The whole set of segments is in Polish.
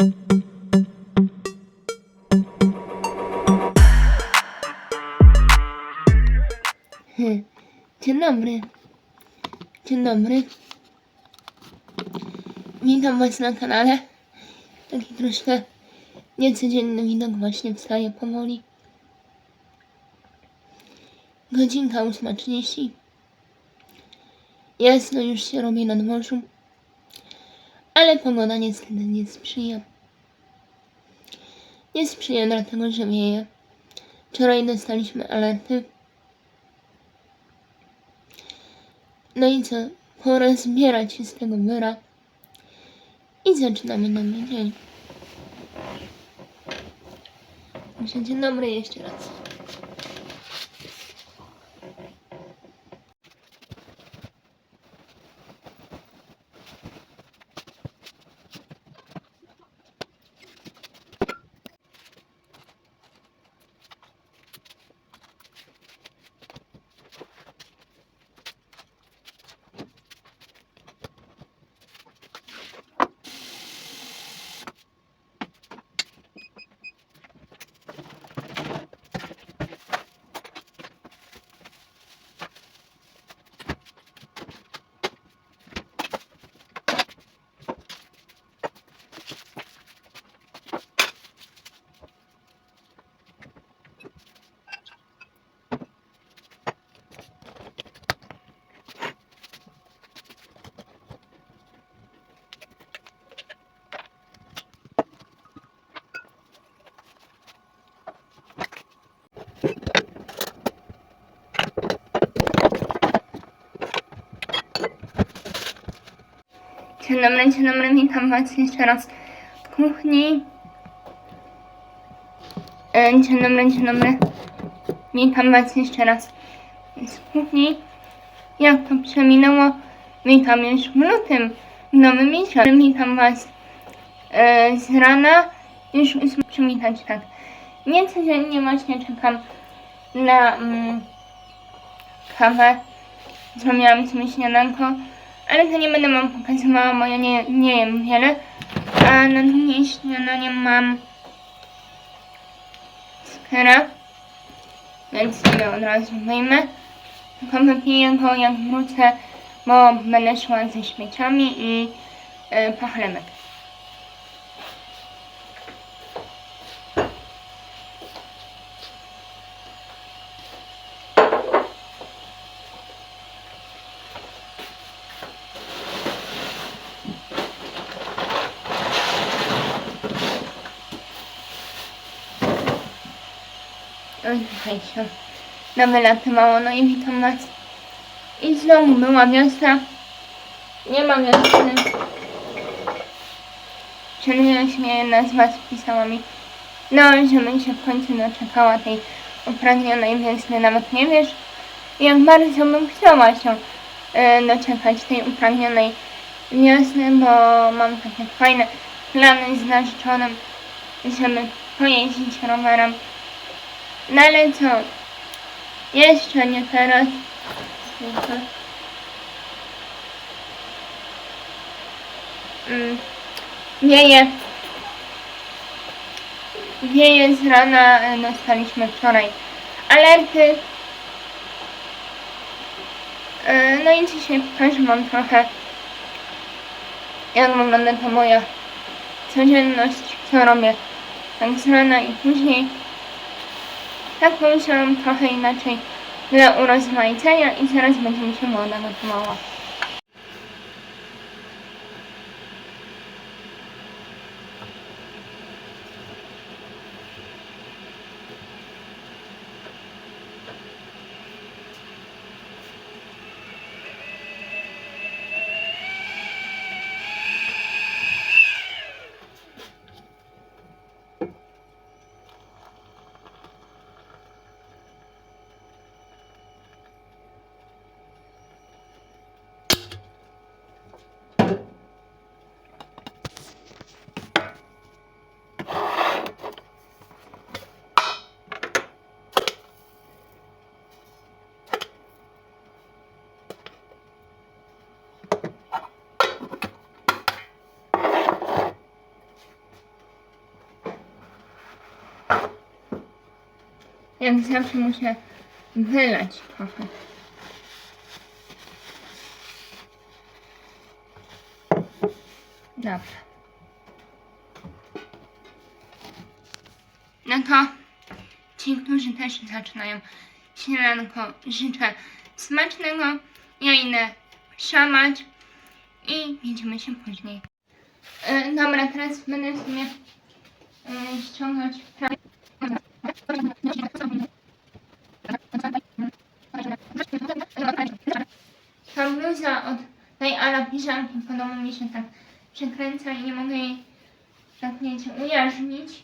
Hmm. Dzień dobry. Dzień dobry. Witam Was na kanale. Taki troszkę niecodzienny widok właśnie wstaje powoli. Godzinka 8.30. Jasno już się robi na dworzu. Ale pogoda niestety nie sprzyja. Nie sprzyja dlatego, że wieje. Wczoraj dostaliśmy alerty. No i co? Pora zbierać się z tego wyra. I zaczynamy nowy dzień. Dzień dobry jeszcze raz. Dzień dobry, dzień dobry, witam Was jeszcze raz w kuchni. E, Dzień dobry, dzień dobry. Witam Was jeszcze raz z kuchni. Jak to przeminęło? Witam już w lutym, w nowym miesiącu. Witam Was e, z rana. Już przywitać tak. Niecodziennie właśnie czekam na mm, kawę. Zrobiłam sobie śniadanko. Ale to nie będę wam pokazywała, bo ja nie, nie jem wiele. A na drugie śniadanie mam skera, więc sobie od razu wyjmę. Tylko wypiję go jak wrócę, bo będę szła ze śmieciami i y, pachlemek. Się nawylatywało, no i witam was. I znowu była wiosna. Nie ma wiosny. Czyli się jedna z was pisała mi, no, żebym się w końcu doczekała tej upragnionej wiosny. Nawet nie wiesz, jak bardzo bym chciała się e, doczekać tej upragnionej wiosny, bo mam takie fajne plany z narzeczonym, żeby pojeździć rowerem. No ale co? Jeszcze nie teraz. Mm. Wieje. Wieje z rana e, dostaliśmy wczoraj alerty. E, No i dzisiaj pokażę wam trochę jak wygląda to moja codzienność, co robię tak z rana i później. Tak pomyślałam trochę inaczej dla urozmaicenia i zaraz będzie mi się woda gotowała. Jak zawsze muszę wylać trochę. Dobra. No to ci, którzy też zaczynają śniadanko, życzę smacznego. Ja idę szamać i widzimy się później. E, dobra, teraz będę sobie e, ściągać pra- Bluza od tej ala piżamki podobno mi się tak przekręca i nie mogę jej tak wiecie, ujarzmić.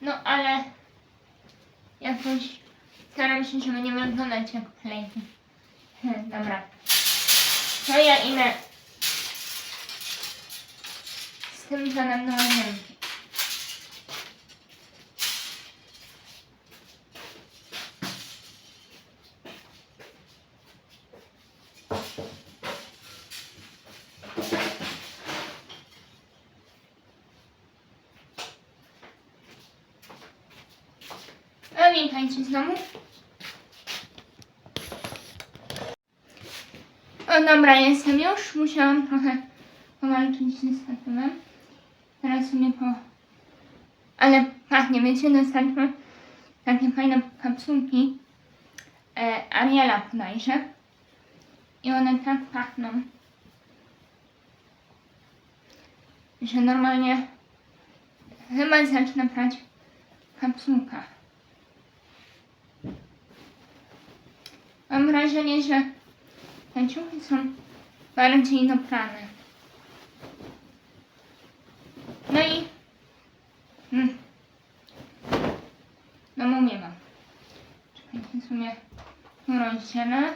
No ale jakoś staram się, żeby nie wyglądać jak plejki. Dobra. To ja idę z tym żanem do. A witajcie znowu. O dobra, jestem już. Musiałam trochę powalczyć ze statywem. Teraz sobie po... Ale pachnie, wiecie, dostaliśmy takie fajne kapsułki e, Ariela bodajże. I one tak pachną, że normalnie chyba zacznę prać w Mam wrażenie, że te ciuchy są bardziej doprane. No i... Mm, no mówię wam. Czekajcie sobie rozdzielę.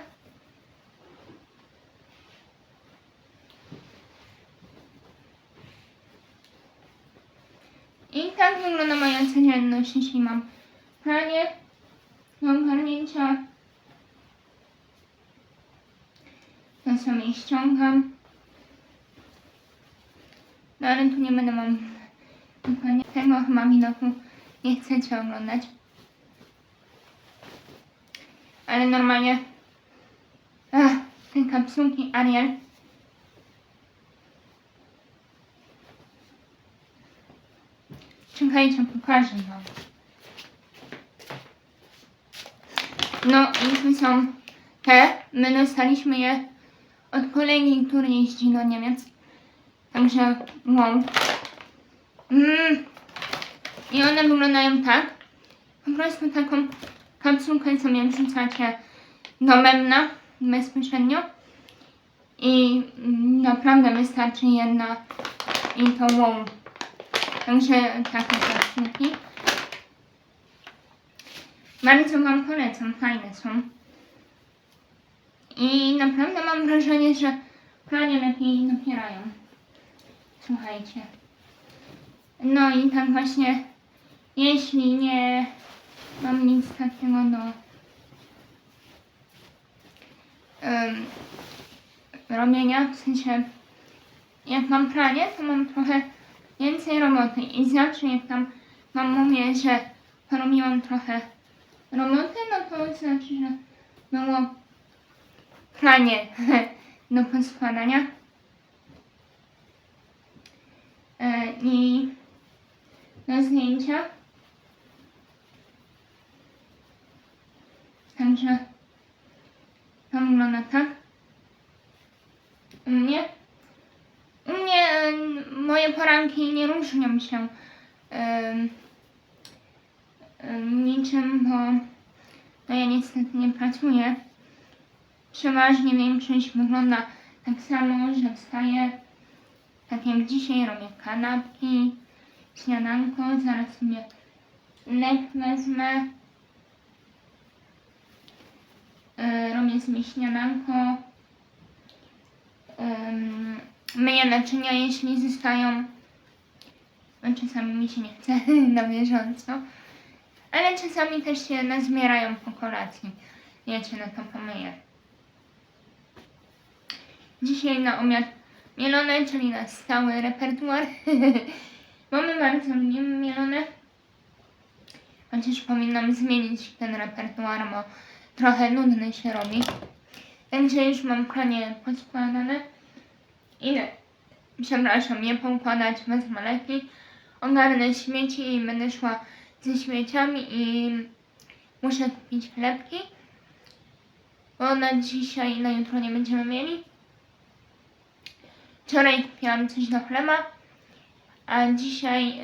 I tak wygląda moja codzienność, jeśli mam pranie do ogarnięcia. To sobie ściągam. No ale tu nie będę mam tego chyba widoku nie chcecie oglądać. Ale normalnie ach, te kapsułki Ariel Czekajcie, pokażę wam. No i tu są te. My dostaliśmy je od kolegi, który jeździ do Niemiec. Także wow. Mm. I one wyglądają tak. Po prostu taką kapsułkę sobie wrzucacie do bębna bezpośrednio. I mm, naprawdę wystarczy jedna i to wow. Także takie kapsułki. Bardzo Wam polecam, fajne są. I naprawdę mam wrażenie, że pranie lepiej napierają. Słuchajcie. No i tak właśnie, jeśli nie mam nic takiego do em, robienia, w sensie jak mam pranie, to mam trochę więcej roboty i zawsze jak tam mam mówię, że porobiłam trochę roboty, no to znaczy, że było pranie do poskładania. E, I do zdjęcia. Także to wygląda tak. U mnie. U mnie em, moje poranki nie różnią się em, niczym, bo no ja niestety nie pracuję. Przeważnie większość wygląda tak samo, że wstaję tak jak dzisiaj robię kanapki, śniadanko, zaraz sobie lek wezmę. Yy, robię sobie śniadanko. Myję naczynia, jeśli zostają. No, czasami mi się nie chce na bieżąco. Ale czasami też się nazbierają po kolacji. Wiecie, no to pomyję. Dzisiaj na obiad mielone, czyli na stały repertuar. Mamy bardzo mielone. Chociaż powinnam zmienić ten repertuar, bo trochę nudny się robi. Także już mam pranie poskładane. Idę, przepraszam, je poukładać bez maleki. Ogarnę śmieci i będę szła ze śmieciami i muszę kupić chlebki. Bo na dzisiaj i na jutro nie będziemy mieli. Wczoraj kupiłam coś do chleba, a dzisiaj yy,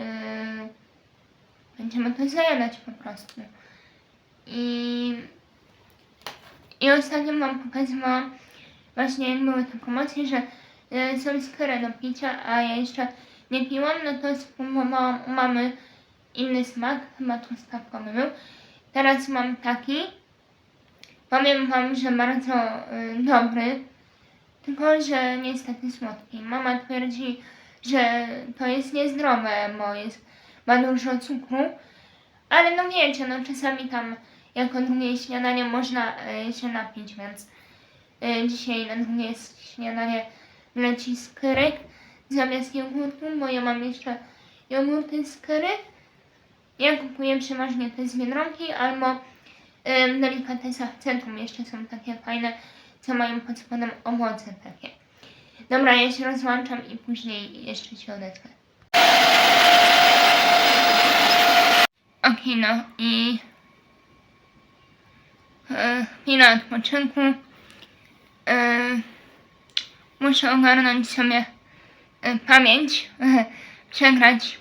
będziemy to zajadać po prostu. I, I ostatnio wam pokazywałam właśnie jak były te promocje, że yy, są skóry do picia, a ja jeszcze nie piłam, no to spróbowałam u mamy inny smak, chyba truskawkowy był. Teraz mam taki. Powiem wam, że bardzo y, dobry, tylko że niestety słodki. Mama twierdzi, że to jest niezdrowe, bo jest, ma dużo cukru, ale no wiecie, no czasami tam jako drugie śniadanie można y, się napić, więc y, dzisiaj na drugie śniadanie leci skryk zamiast jogurtu, bo ja mam jeszcze jogurty z. Ja kupuję przeważnie te z Biedronki albo ym, w delikatesach centrum jeszcze są takie fajne, co mają pod spodem owoce takie. Dobra, ja się rozłączam i później jeszcze się odezwę. Okej, no i e, chwila odpoczynku. E, muszę ogarnąć sobie e, pamięć, przegrać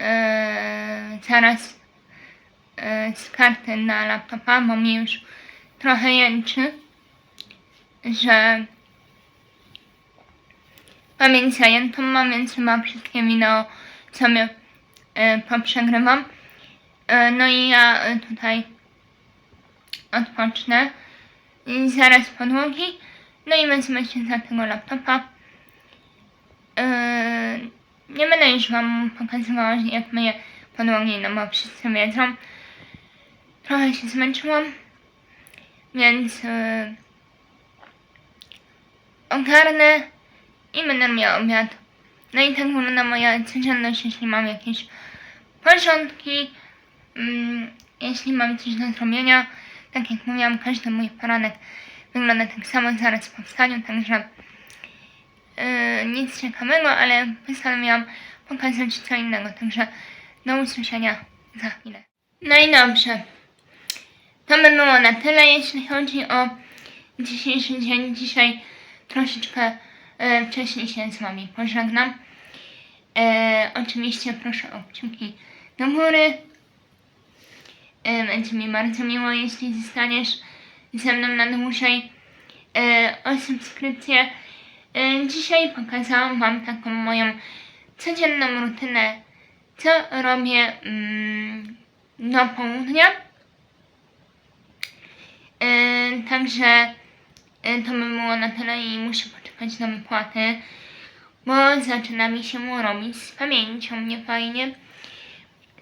e, zaraz e, z karty na laptopa, bo mi już trochę jęczy, że pamięć zajętą mam, więc chyba wszystkie wideo sobie e, poprzegrywam. E, no i ja e, tutaj odpocznę i zaraz podłogi, no i wezmę się za tego laptopa. E, nie będę już Wam pokazywała, jak myję podłogi, no bo wszyscy wiedzą. Trochę się zmęczyłam, więc yy, ogarnę i będę miała obiad. No i tak wygląda moja codzienność, jeśli mam jakieś porządki, mm, jeśli mam coś do zrobienia. Tak jak mówiłam, każdy mój poranek wygląda tak samo zaraz po wstaniu, także Yy, nic ciekawego, ale postanowiłam pokazać co innego, także do usłyszenia za chwilę. No i dobrze. To by było na tyle, jeśli chodzi o dzisiejszy dzień. Dzisiaj troszeczkę e, wcześniej się z Wami pożegnam. E, oczywiście proszę o kciuki do góry. E, będzie mi bardzo miło, jeśli zostaniesz ze mną na dłużej. E, o subskrypcję. E, Dzisiaj pokazałam Wam taką moją codzienną rutynę, co robię mm, do południa. E, Także to by było na tyle i muszę poczekać na wypłaty, bo zaczyna mi się robić z pamięcią niefajnie.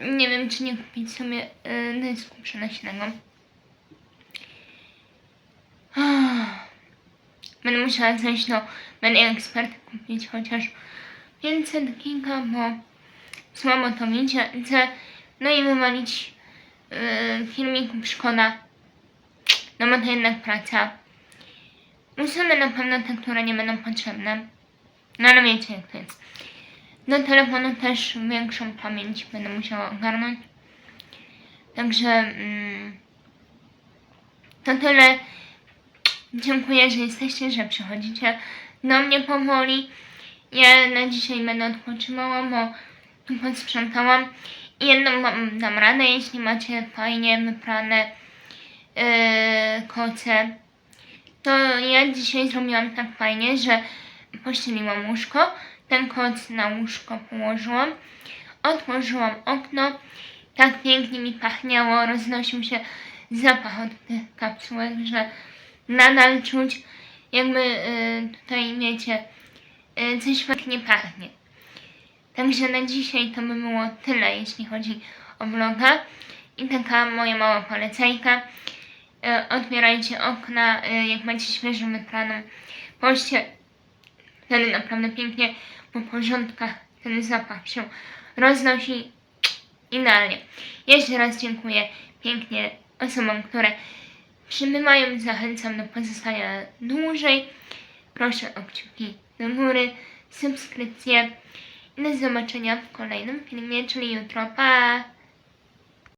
Nie wiem, czy nie kupić sobie e, dysku przenośnego. Będę musiała zejść do Many Expert kupić chociaż 500 giga, bo słabo to widzę. No i wywalić yy, filmików szkoda. No bo to jednak praca. Usunę na pewno te, które nie będą potrzebne. No ale wiecie jak to jest. Do telefonu też większą pamięć będę musiała ogarnąć. Także mm, to tyle. Dziękuję, że jesteście, że przychodzicie do mnie powoli. Ja na dzisiaj będę odpoczywała, bo tu posprzątałam. I jedną wam dam radę, jeśli macie fajnie wyprane yy, koce. To ja dzisiaj zrobiłam tak fajnie, że pościeliłam łóżko, ten koc na łóżko położyłam, otworzyłam okno, tak pięknie mi pachniało, roznosił się zapach od tych kapsułek, że nadal czuć, jakby y, tutaj wiecie, y, coś pięknie pachnie. Także na dzisiaj to by było tyle, jeśli chodzi o vloga. I taka moja mała polecajka. Y, otwierajcie okna, y, jak macie świeżo wypraną poście. Wtedy naprawdę pięknie po porządkach ten zapach się roznosi. idealnie. Jeszcze raz dziękuję pięknie osobom, które przybywają. Zachęcam do pozostania dłużej. Proszę o kciuki do góry, subskrypcje i do zobaczenia w kolejnym filmie, czyli jutro. Pa!